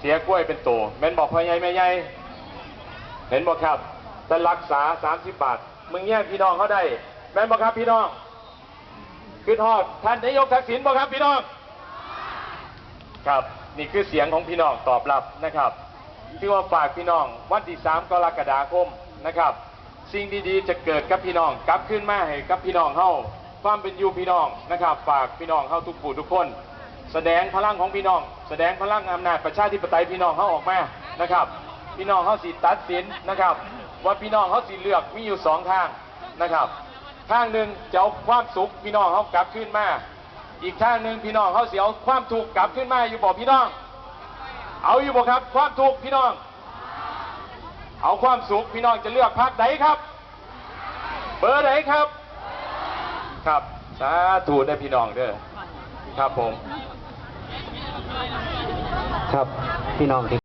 เสียกล้วยเป็นตัวแม่นบอกพ่อใหญ่แม่ใหญ่เห็นบอกครับแต่รักษา 30 บาท มึงแย่งพี่น้องเขาได้ แม่นบอกครับพี่น้องคือทอดท่านนายกทักษิณบอกครับพี่น้อง ครับนี่คือเสียงของพี่น้องตอบรับนะครับที่ว่าฝากพี่น้องวันที่ 3 กรกฎาคมนะครับ สิ่งดีๆจะเกิดกับพี่น้องกลับขึ้นมาให้กับพี่น้องเฮาความเป็นอยู่พี่น้องนะครับ ฝากพี่น้องเฮาทุกผู้ทุกคน แสดงพลังของพี่น้อง แสดงพลังอำนาจประชาธิปไตยพี่น้องเฮาออกมานะครับ พี่น้องเฮาสิตัดสินนะครับ ว่าพี่น้องเฮาสิเลือกมีอยู่สองทางนะครับทางหนึ่งจะเอาความสุขพี่น้องเฮากลับขึ้นมา อีกทางหนึ่งพี่น้องเขาเสียเอาความถูกข์กลับขึ้นมาอยู่บอกพี่น้อง เอาอยู่บอกครับความถูกข์พี่น้อง เอาความสุขพี่น้องจะเลือกพรรคไหนครับ เบอร์ไหนครับ ครับสาธุได้พี่น้องเด้อครับผม ครับพี่น้องที่